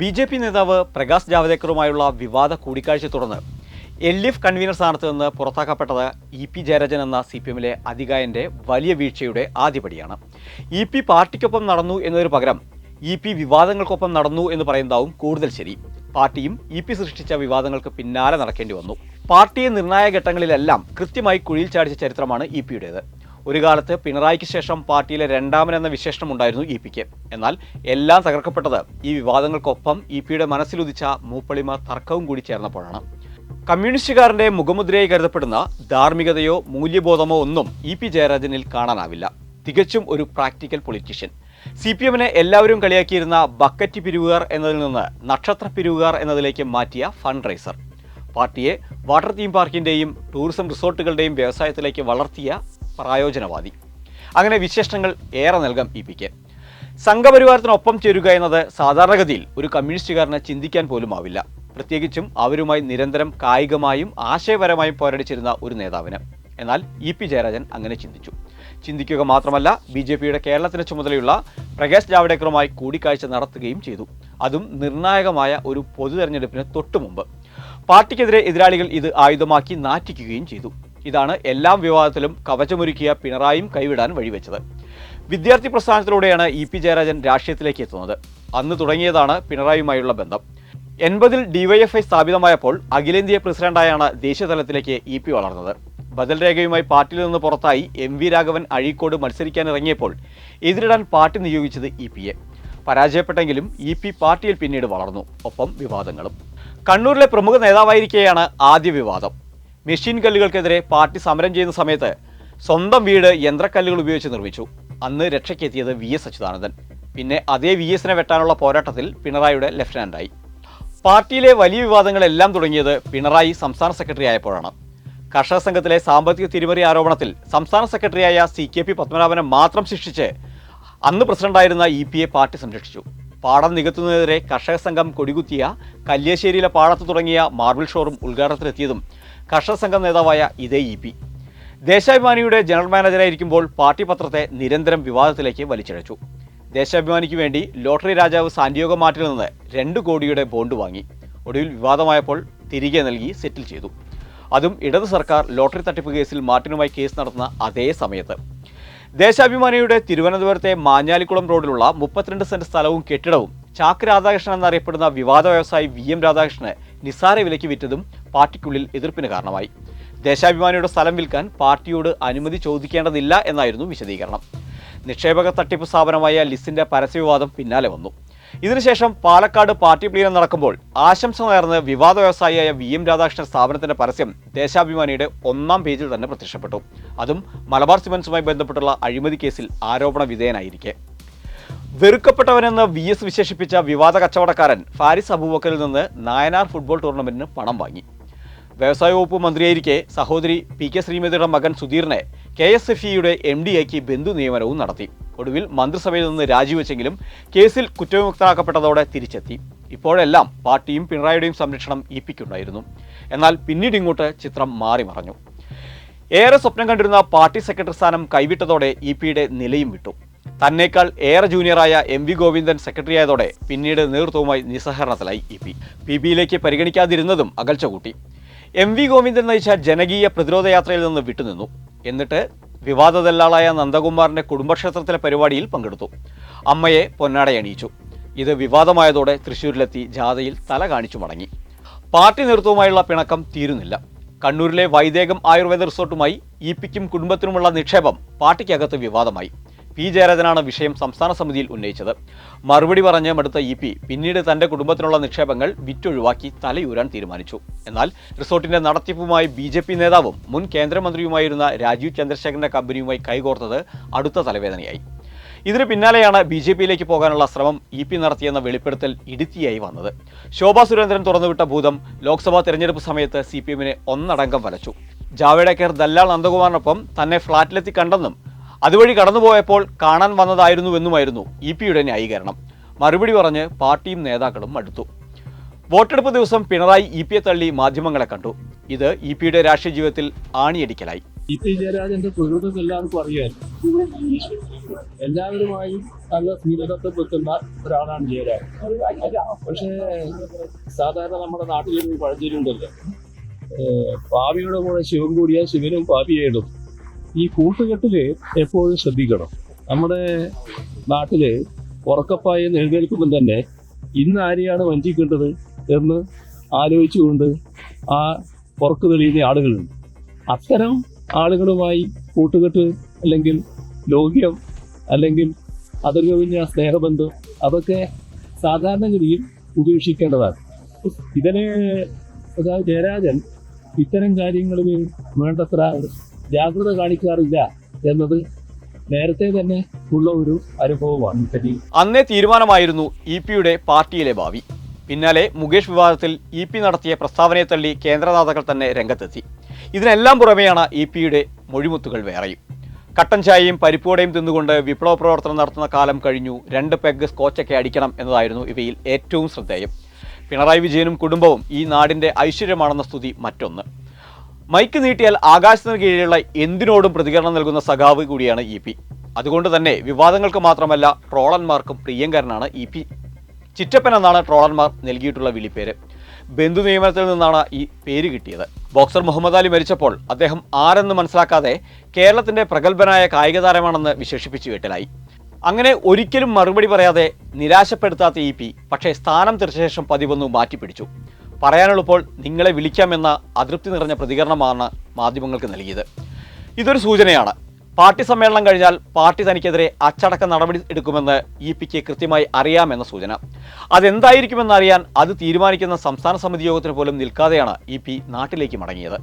B J P നേതാവ് പ്രകാശ് ജാവദേക്കറുമായുള്ള വിവാദ കൂടിക്കാഴ്ച തുടർന്ന് എൽ എഫ് കൺവീനർ സ്ഥാനത്ത് നിന്ന് പുറത്താക്കപ്പെട്ടത് ഇ പി ജയരാജൻ എന്ന സി പി എമ്മിലെ അധികായന്റെ വലിയ വീഴ്ചയുടെ ആദ്യപടിയാണ്. ഇ പി പാർട്ടിക്കൊപ്പം നടന്നു എന്നതിന് പകരം ഇ പി വിവാദങ്ങൾക്കൊപ്പം നടന്നു എന്ന് പറയുന്നതാവും കൂടുതൽ ശരി. പാർട്ടിയും ഇ പി സൃഷ്ടിച്ച വിവാദങ്ങൾക്ക് പിന്നാലെ നടക്കേണ്ടി വന്നു. പാർട്ടിയെ നിർണായക ഘട്ടങ്ങളിലെല്ലാം കൃത്യമായി കുഴിയിൽ ചാടിച്ച ചരിത്രമാണ് ഇ പിയുടേത്. ഒരു കാലത്ത് പിണറായിക്ക് ശേഷം പാർട്ടിയിലെ രണ്ടാമൻ എന്ന വിശേഷണം ഉണ്ടായിരുന്നു ഇ പിക്ക്. എന്നാൽ എല്ലാം തകർക്കപ്പെട്ടത് ഈ വിവാദങ്ങൾക്കൊപ്പം ഇ പിയുടെ മനസ്സിലുദിച്ച മൂപ്പളിമ തർക്കവും കൂടി ചേർന്നപ്പോഴാണ്. കമ്മ്യൂണിസ്റ്റുകാരന്റെ മുഖമുദ്രയായി കരുതപ്പെടുന്ന ധാർമ്മികതയോ മൂല്യബോധമോ ഒന്നും ഇ പി ജയരാജനിൽ കാണാനാവില്ല. തികച്ചും ഒരു പ്രാക്ടിക്കൽ പൊളിറ്റീഷ്യൻ. സി പി എമ്മിനെ എല്ലാവരും കളിയാക്കിയിരുന്ന ബക്കറ്റ് പിരിവുകാർ എന്നതിൽ നിന്ന് നക്ഷത്ര പിരിവുകാർ എന്നതിലേക്ക് മാറ്റിയ ഫണ്ട് റൈസർ പാർട്ടിയെ വാട്ടർ തീം പാർക്കിന്റെയും ടൂറിസം റിസോർട്ടുകളുടെയും വ്യവസായത്തിലേക്ക് വളർത്തിയ പ്രായോജനവാദി. അങ്ങനെ വിശേഷണങ്ങൾ ഏറെ നൽകാം ഇ പിക്ക് സംഘപരിവാരത്തിനൊപ്പം ചേരുക എന്നത് സാധാരണഗതിയിൽ ഒരു കമ്മ്യൂണിസ്റ്റുകാരനെ ചിന്തിക്കാൻ പോലും ആവില്ല. പ്രത്യേകിച്ചും അവരുമായി നിരന്തരം കായികമായും ആശയപരമായും പോരടിച്ചിരുന്ന ഒരു നേതാവിന്. എന്നാൽ ഇ പി ജയരാജൻ അങ്ങനെ ചിന്തിച്ചു. ചിന്തിക്കുക മാത്രമല്ല ബി ജെ പിയുടെ കേരളത്തിന് ചുമതലയുള്ള പ്രകാശ് ജാവ്ഡേക്കറുമായി കൂടിക്കാഴ്ച നടത്തുകയും ചെയ്തു. അതും നിർണായകമായ ഒരു പൊതു തെരഞ്ഞെടുപ്പിന് തൊട്ടുമുമ്പ്. പാർട്ടിക്കെതിരെ എതിരാളികൾ ഇത് ആയുധമാക്കി നാറ്റിക്കുകയും ചെയ്തു. ഇതാണ് എല്ലാം വിവാദത്തിലും കവചമൊരുക്കിയ പിണറായും കൈവിടാൻ വഴിവെച്ചത്. വിദ്യാർത്ഥി പ്രസ്ഥാനത്തിലൂടെയാണ് ഇ പി ജയരാജൻ രാഷ്ട്രീയത്തിലേക്ക് എത്തുന്നത്. അന്ന് തുടങ്ങിയതാണ് പിണറായിയുമായുള്ള ബന്ധം. എൺപതിൽ ഡിവൈഎഫ്ഐ സ്ഥാപിതമായപ്പോൾ അഖിലേന്ത്യാ പ്രസിഡന്റായാണ് ദേശീയതലത്തിലേക്ക് ഇ പി വളർന്നത്. ബദൽ രേഖയുമായി പാർട്ടിയിൽ നിന്ന് പുറത്തായി എം വി രാഘവൻ അഴീക്കോട് മത്സരിക്കാനിറങ്ങിയപ്പോൾ എതിരിടാൻ പാർട്ടി നിയോഗിച്ചത് ഇ പിയെ പരാജയപ്പെട്ടെങ്കിലും ഇ പി പാർട്ടിയിൽ പിന്നീട് വളർന്നു. ഒപ്പം വിവാദങ്ങളും. കണ്ണൂരിലെ പ്രമുഖ നേതാവായിരിക്കെയാണ് ആദ്യ വിവാദം. മെഷീൻ കല്ലുകൾക്കെതിരെ പാർട്ടി സമരം ചെയ്യുന്ന സമയത്ത് സ്വന്തം വീട് യന്ത്രക്കല്ലുകൾ ഉപയോഗിച്ച് നിർമ്മിച്ചു. അന്ന് രക്ഷയ്ക്കെത്തിയത് വി എസ് അച്യുതാനന്ദൻ. പിന്നെ അതേ വി എസിനെ വെട്ടാനുള്ള പോരാട്ടത്തിൽ പിണറായിയുടെ ലെഫ്റ്റനന്റായി. പാർട്ടിയിലെ വലിയ വിവാദങ്ങളെല്ലാം തുടങ്ങിയത് പിണറായി സംസ്ഥാന സെക്രട്ടറി ആയപ്പോഴാണ്. കർഷക സംഘത്തിലെ സാമ്പത്തിക തിരിമറി ആരോപണത്തിൽ സംസ്ഥാന സെക്രട്ടറിയായ സി കെ പി പത്മനാഭനെ മാത്രം ശിക്ഷിച്ച് അന്ന് പ്രസിഡന്റായിരുന്ന ഇ പി എ പാർട്ടി സംരക്ഷിച്ചു. പാടം നികത്തുന്നതിനെതിരെ കർഷക സംഘം കൊടികുത്തിയ കല്യാശ്ശേരിയിലെ പാടത്ത് തുടങ്ങിയ മാർബിൾ ഷോറും ഉദ്ഘാടനത്തിലെത്തിയതും കർഷക സംഘം നേതാവായ ഇതേ ഇ പി. ദേശാഭിമാനിയുടെ ജനറൽ മാനേജറായിരിക്കുമ്പോൾ പാർട്ടി പത്രത്തെ നിരന്തരം വിവാദത്തിലേക്ക് വലിച്ചിഴച്ചു. ദേശാഭിമാനിക്ക് വേണ്ടി ലോട്ടറി രാജാവ് സാന്റിയോഗ മാറ്റിൽ നിന്ന് രണ്ട് കോടിയുടെ ബോണ്ട് വാങ്ങി. ഒടുവിൽ വിവാദമായപ്പോൾ തിരികെ നൽകി സെറ്റിൽ ചെയ്തു. അതും ഇടത് സർക്കാർ ലോട്ടറി തട്ടിപ്പ് കേസിൽ മാർട്ടിനുമായി കേസ് നടത്തുന്ന അതേ സമയത്ത്. ദേശാഭിമാനിയുടെ തിരുവനന്തപുരത്തെ മാഞ്ഞാലിക്കുളം റോഡിലുള്ള മുപ്പത്തിരണ്ട് സെന്റ് സ്ഥലവും കെട്ടിടവും ചാക്ക് രാധാകൃഷ്ണൻ എന്നറിയപ്പെടുന്ന വിവാദ വ്യവസായി വി എം രാധാകൃഷ്ണന് നിസ്സാര വിലയ്ക്ക് വിറ്റതും പാർട്ടിക്കുള്ളിൽ എതിർപ്പിന് കാരണമായി. ദേശാഭിമാനിയുടെ സ്ഥലം വിൽക്കാൻ പാർട്ടിയോട് അനുമതി ചോദിക്കേണ്ടതില്ല എന്നായിരുന്നു വിശദീകരണം. നിക്ഷേപക തട്ടിപ്പ് സ്ഥാപനമായ ലിസിന്റെ പരസ്യവിവാദം പിന്നാലെ വന്നു. ഇതിനുശേഷം പാലക്കാട് പാർട്ടി പ്ലീനം നടക്കുമ്പോൾ ആശംസ നേർന്ന് വിവാദ വ്യവസായിയായ വി എം രാധാകൃഷ്ണൻ സ്ഥാപനത്തിന്റെ പരസ്യം ദേശാഭിമാനിയുടെ ഒന്നാം പേജിൽ തന്നെ പ്രത്യക്ഷപ്പെട്ടു. അതും മലബാർ സിമൻസുമായി ബന്ധപ്പെട്ടുള്ള അഴിമതി കേസിൽ ആരോപണ വിധേയനായിരിക്കെ. വെറുക്കപ്പെട്ടവനെന്ന് വി എസ് വിശേഷിപ്പിച്ച വിവാദ കച്ചവടക്കാരൻ ഫാരിസ് അബൂബക്കറിൽ നിന്ന് നായനാർ ഫുട്ബോൾ ടൂർണമെന്റിന് പണം വാങ്ങി. വ്യവസായ വകുപ്പ് മന്ത്രിയായിരിക്കെ സഹോദരി പി കെ ശ്രീമതിയുടെ മകൻ സുധീറിനെ കെ എസ് എഫ് ഇയുടെ എം ഡിയാക്കി ബന്ധു നിയമനവും നടത്തി. ഒടുവിൽ മന്ത്രിസഭയിൽ നിന്ന് രാജിവെച്ചെങ്കിലും കേസിൽ കുറ്റവിമുക്തനാക്കപ്പെട്ടതോടെ തിരിച്ചെത്തി. ഇപ്പോഴെല്ലാം പാർട്ടിയും പിണറായിയുടെയും സംരക്ഷണം ഇ പിക്കുണ്ടായിരുന്നു എന്നാൽ പിന്നീട് ഇങ്ങോട്ട് ചിത്രം മാറി മറഞ്ഞു. ഏറെ സ്വപ്നം കണ്ടിരുന്ന പാർട്ടി സെക്രട്ടറി സ്ഥാനം കൈവിട്ടതോടെ ഇ പിയുടെ നിലയും വിട്ടു. തന്നേക്കാൾ ഏറെ ജൂനിയറായ എം വി ഗോവിന്ദൻ സെക്രട്ടറിയായതോടെ പിന്നീട് നേതൃത്വവുമായി നിസ്സഹരണത്തിലായി ഇ പി. പി. ബിയിലേക്ക് പരിഗണിക്കാതിരുന്നതും അകൽച്ച കൂട്ടി. എം വി ഗോവിന്ദൻ നയിച്ച ജനകീയ പ്രതിരോധ യാത്രയിൽ നിന്ന് വിട്ടുനിന്നു. എന്നിട്ട് വിവാദ ദല്ലാളായ നന്ദകുമാറിന്റെ കുടുംബക്ഷേത്രത്തിലെ പരിപാടിയിൽ പങ്കെടുത്തു. അമ്മയെ പൊന്നാടയണിയിച്ചു ഇത് വിവാദമായതോടെ തൃശൂരിലെത്തി ജാഥയിൽ തല കാണിച്ചു മടങ്ങി. പാർട്ടി നേതൃത്വവുമായുള്ള പിണക്കം തീരുന്നില്ല. കണ്ണൂരിലെ വൈദേകം ആയുർവേദ റിസോർട്ടുമായി ഇ പിക്കും കുടുംബത്തിനുമുള്ള നിക്ഷേപം പാർട്ടിക്കകത്ത് വിവാദമായി. പി ജയരാജനാണ് വിഷയം സംസ്ഥാന സമിതിയിൽ ഉന്നയിച്ചത്. മറുപടി പറഞ്ഞ് മടുത്ത ഇ പി പിന്നീട് തന്റെ കുടുംബത്തിനുള്ള നിക്ഷേപങ്ങൾ വിറ്റൊഴിവാക്കി തലയൂരാൻ തീരുമാനിച്ചു. എന്നാൽ റിസോർട്ടിന്റെ നടത്തിപ്പുമായി ബി ജെ പി നേതാവും മുൻ കേന്ദ്രമന്ത്രിയുമായിരുന്ന രാജീവ് ചന്ദ്രശേഖരന്റെ കമ്പനിയുമായി കൈകോർത്തത് അടുത്ത തലവേദനയായി. ഇതിന് പിന്നാലെയാണ് ബി ജെ പിയിലേക്ക് പോകാനുള്ള ശ്രമം ഇ പി നടത്തിയെന്ന വെളിപ്പെടുത്തൽ ഇടുത്തിയായി വന്നത്. ശോഭാ സുരേന്ദ്രൻ തുറന്നുവിട്ട ഭൂതം ലോക്സഭാ തെരഞ്ഞെടുപ്പ് സമയത്ത് സി പി എമ്മിനെ ഒന്നടങ്കം വലച്ചു. ജാവേഡേക്കർ ദല്ലാൾ നന്ദകുമാറിനൊപ്പം തന്നെ ഫ്ളാറ്റിലെത്തി കണ്ടെന്നും അതുവഴി കടന്നുപോയപ്പോൾ കാണാൻ വന്നതായിരുന്നുവെന്നുമായിരുന്നു ഇ പിയുടെ ന്യായീകരണം. മറുപടി പറഞ്ഞ് പാർട്ടിയും നേതാക്കളും അടുത്തു. വോട്ടെടുപ്പ് ദിവസം പിണറായി ഇ പിയെ തള്ളി മാധ്യമങ്ങളെ കണ്ടു. ഇത് ഇ പിയുടെ രാഷ്ട്രീയ ജീവിതത്തിൽ ആണിയടിക്കലായി. ഇ പി എല്ലാവർക്കും അറിയാം എല്ലാവരുമായും നല്ല സ്നേഹത്തെ വെക്കുന്ന ഒരാളാണ് ജയരാജ് പക്ഷേ സാധാരണ നമ്മുടെ നാട്ടിലൊരു പഴഞ്ചൊല്ലുണ്ടല്ലോ. പാപിയുടെ കൂടെ ശിവൻ കൂടിയാൽ ശിവനും പാപിയായിടും ഈ കൂട്ടുകെട്ടിൽ എപ്പോഴും ശ്രദ്ധിക്കണം. നമ്മുടെ നാട്ടിൽ ഉറക്കപ്പായ എഴുന്നേൽക്കുമ്പോൾ തന്നെ ഇന്ന് ആരെയാണ് വഞ്ചിക്കേണ്ടത് എന്ന് ആലോചിച്ചുകൊണ്ട് ആ പുറത്തു തെളിയുന്ന ആളുകളുണ്ട്. അത്തരം ആളുകളുമായി കൂട്ടുകെട്ട് അല്ലെങ്കിൽ ലോക്യം അല്ലെങ്കിൽ അതിർകവിഞ്ഞ സ്നേഹബന്ധം അതൊക്കെ സാധാരണഗതിയിൽ ഉപേക്ഷിക്കേണ്ടതാണ്. ഇതിന് അതായത് ജയരാജൻ ഇത്തരം കാര്യങ്ങളിൽ വേണ്ടത്ര ജാഗ്രത കാണിക്കാറില്ല എന്നത് നേരത്തെ തന്നെ ഉള്ള ഒരു അനുഭവമാണ്. അന്നേ തീരുമാനമായിരുന്നു ഇ പിയുടെ പാർട്ടിയിലെ ഭാവി. പിന്നാലെ മുകേഷ് വിവാദത്തിൽ ഇ പി നടത്തിയ പ്രസ്താവനയെ തള്ളി കേന്ദ്ര നേതാക്കൾ തന്നെ രംഗത്തെത്തി. ഇതിനെല്ലാം പുറമെയാണ് ഇ പിയുടെ മൊഴിമുത്തുകൾ വേറെയും. കട്ടൻ ചായയും പരിപ്പോടയും തിന്നുകൊണ്ട് വിപ്ലവ പ്രവർത്തനം നടത്തുന്ന കാലം കഴിഞ്ഞു രണ്ട് പെഗ് സ്കോച്ചൊക്കെ അടിക്കണം എന്നതായിരുന്നു ഇവയിൽ ഏറ്റവും ശ്രദ്ധേയം. പിണറായി വിജയനും കുടുംബവും ഈ നാടിന്റെ ഐശ്വര്യമാണെന്ന സ്തുതി മറ്റൊന്ന്. മൈക്ക് നീട്ടിയാൽ ആകാശത്തിന് കീഴിലുള്ള എന്തിനോടും പ്രതികരണം നൽകുന്ന സഖാവ് കൂടിയാണ് ഇ പി. അതുകൊണ്ട് തന്നെ വിവാദങ്ങൾക്ക് മാത്രമല്ല ട്രോളന്മാർക്കും പ്രിയങ്കരനാണ് ഇ പി. ചിറ്റപ്പൻ എന്നാണ് ട്രോളന്മാർ നൽകിയിട്ടുള്ള വിളിപ്പേര്. ബന്ധു നിയമനത്തിൽ നിന്നാണ് ഈ പേര് കിട്ടിയത്. ബോക്സർ മുഹമ്മദ് അലി മരിച്ചപ്പോൾ അദ്ദേഹം ആരെന്ന് മനസ്സിലാക്കാതെ കേരളത്തിന്റെ പ്രഗത്ഭനായ കായിക താരമാണെന്ന് വിശേഷിപ്പിച്ചു വീട്ടിലായി. അങ്ങനെ ഒരിക്കലും മറുപടി പറയാതെ നിരാശപ്പെടുത്താത്ത ഇ പി പക്ഷേ സ്ഥാനം തെറിച്ച ശേഷം പതിവൊന്നു മാറ്റിപ്പിടിച്ചു. പറയാനുള്ളപ്പോൾ നിങ്ങളെ വിളിക്കാമെന്ന അതൃപ്തി നിറഞ്ഞ പ്രതികരണമാണ് മാധ്യമങ്ങൾക്ക് നൽകിയത്. ഇതൊരു സൂചനയാണ്. പാർട്ടി സമ്മേളനം കഴിഞ്ഞാൽ പാർട്ടി തനിക്കെതിരെ അച്ചടക്ക നടപടി എടുക്കുമെന്ന് ഇ പിക്ക് കൃത്യമായി അറിയാമെന്ന സൂചന. അതെന്തായിരിക്കുമെന്ന് അറിയാൻ അത് തീരുമാനിക്കുന്ന സംസ്ഥാന സമിതി യോഗത്തിന് പോലും നിൽക്കാതെയാണ് ഇ പി നാട്ടിലേക്ക് മടങ്ങിയത്.